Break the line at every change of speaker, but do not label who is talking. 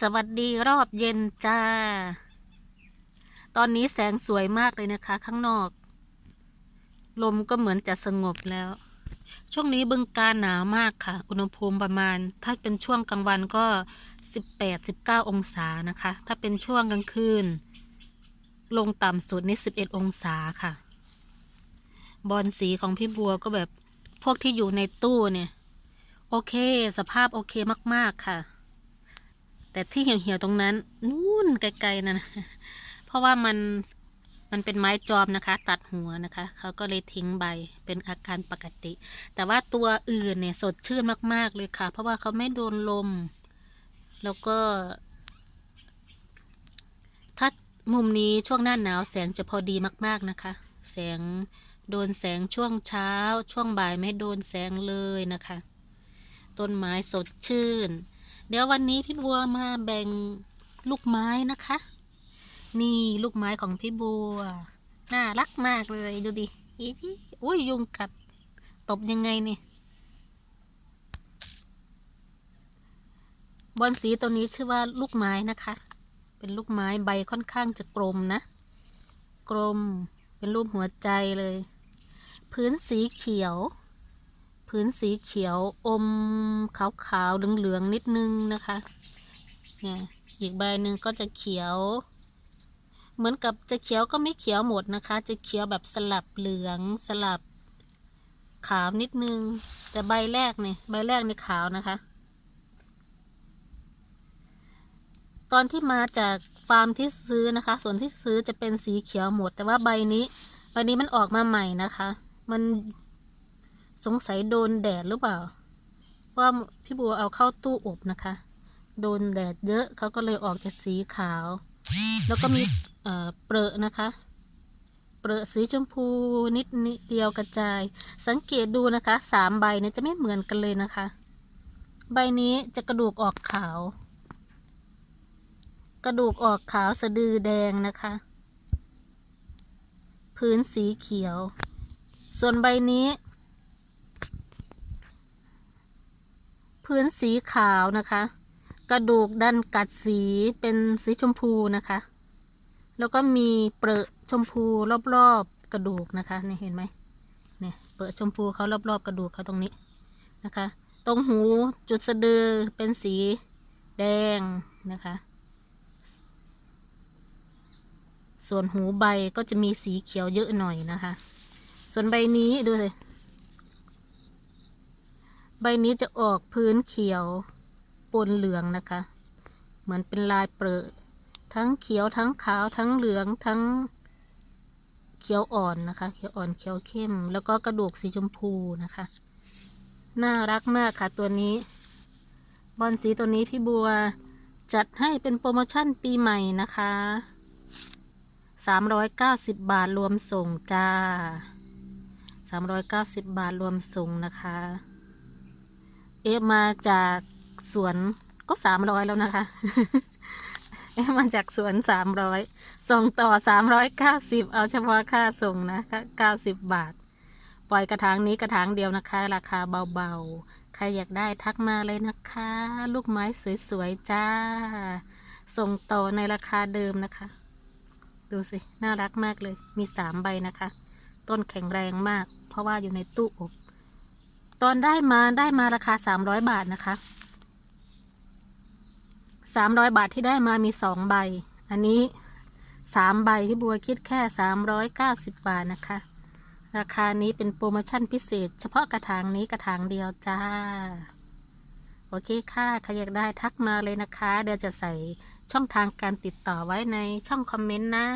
สวัสดีรอบเย็นจ้า ตอนนี้แสงสวยมากเลยนะคะ ข้างนอก ลมก็เหมือนจะสงบแล้ว ช่วงนี้บึงการหนาวมากค่ะ อุณหภูมิประมาณ ถ้าเป็นช่วงกลางวันก็ 18-19 องศานะคะ ถ้าเป็นช่วงกลางคืน ลงต่ำสุดนี่11 องศาค่ะ บอลสีของพี่บัวก็แบบพวกที่อยู่ในตู้เนี่ย โอเค สภาพโอเคมาก ๆ ค่ะ แต่ที่เหี่ยวๆตรงนั้นนู่นไกลๆนะเพราะว่ามันมันเป็นไม้จอมนะคะ ตัดหัวนะคะเขาก็เลยทิ้งใบเป็นอาการปกติ แต่ว่าตัวอื่นเนี่ยสดชื่นมาก ๆ เลยค่ะ เพราะว่าเขาไม่โดนลม แล้วก็ ถ้ามุมนี้ช่วงหน้าหนาวแสงจะพอดีมาก ๆนะคะ แสงโดนแสงช่วงเช้า ช่วงบ่ายไม่โดนแสงเลยนะคะ ต้นไม้สดชื่น เดี๋ยววันนี้พี่บัวมาแบ่งลูกไม้นะคะ นี่ลูกไม้ของพี่บัว น่ารักมากเลยดูดิอุ้ยยุงกัด ตบยังไงเนี่ยบอลสีตัวนี้ชื่อว่าลูกไม้นะคะ เป็นลูกไม้ใบค่อนข้างจะกลมนะ กลม เป็นรูปหัวใจเลย พื้นสีเขียว พื้นสีเขียวอมขาวๆเหลืองๆนิดนึงนะคะเนี่ยอีกใบหนึ่งก็จะเขียว เหมือนกับจะเขียวก็ไม่เขียวหมดนะคะ จะเขียวแบบสลับเหลืองสลับขาวนิดนึง แต่ใบแรกเนี่ยใบแรกในขาวนะคะ ตอนที่มาจากฟาร์มที่ซื้อนะคะ ส่วนที่ซื้อจะเป็นสีเขียวหมด แต่ว่าใบนี้ใบนี้มันออกมาใหม่นะคะ มัน สงสัยโดนแดดหรือเปล่า ว่าพี่บัวเอาเข้าตู้อบนะคะ โดนแดดเยอะเขาก็เลยออกจากสีขาว แล้วก็มีเอ่อเปรอะนะคะเปรอะสีชมพูนิดนิดเดียวกระจาย สังเกตดูนะคะสามใบเนี่ยจะไม่เหมือนกันเลยนะคะ ใบนี้จะกระดูกออกขาว กระดูกออกขาวสะดือแดงนะคะพื้นสีเขียว ส่วนใบนี้ พื้นสีขาวนะคะ กระดูกดันกัดสีเป็นสีชมพูนะคะ แล้วก็มีเปรอะชมพูรอบๆกระดูกนะคะนี่เห็นไหมเนี่ยเปรอะชมพูเขารอบๆกระดูกเขาตรงนี้นะคะ ตรงหูจุดสะดือเป็นสีแดงนะคะ ส่วนหูใบก็จะมีสีเขียวเยอะหน่อยนะคะ ส่วนใบนี้ดูสิ ใบนี้จะออกพื้นเขียวปนเหลืองนะคะ เหมือนเป็นลายเปรอะทั้งเขียวทั้งขาวทั้งเหลืองทั้งเขียวอ่อนนะคะ เขียวอ่อนเขียวเข้ม แล้วก็กระดูกสีชมพูนะคะ น่ารักมากค่ะตัวนี้ บอลสีตัวนี้พี่บัวจัดให้เป็นโปรโมชั่นปีใหม่นะคะ 390 บาทรวมส่งจ้า 390 บาทรวมส่งนะคะ เอฟมาจากสวนก็สามร้อยแล้วนะคะ เอฟมาจากสวนสามร้อยส่งต่อสามร้อยเก้าสิบเอาเฉพาะค่าส่งนะคะเก้าสิบบาท ปล่อยกระถางนี้กระถางเดียวนะคะ ราคาเบาๆ ใครอยากได้ทักมาเลยนะคะ ลูกไม้สวยๆจ้า ส่งต่อในราคาเดิมนะคะ ดูสิ น่ารักมากเลย มีสามใบนะคะ ต้นแข็งแรงมาก เพราะว่าอยู่ในตู้อบ ตอนได้มาได้มาราคาสามร้อยบาทนะคะสามร้อยบาทที่ได้มามีสองใบ อันนี้สามใบพี่บัวคิดแค่สามร้อยเก้าสิบบาทนะคะ ราคานี้เป็นโปรโมชั่นพิเศษ เฉพาะกระถางนี้กระถางเดียวจ้า โอเคค่ะใครอยากได้ทักมาเลยนะคะ เดี๋ยวจะใส่ช่องทางการติดต่อไว้ในช่องคอมเมนต์นะ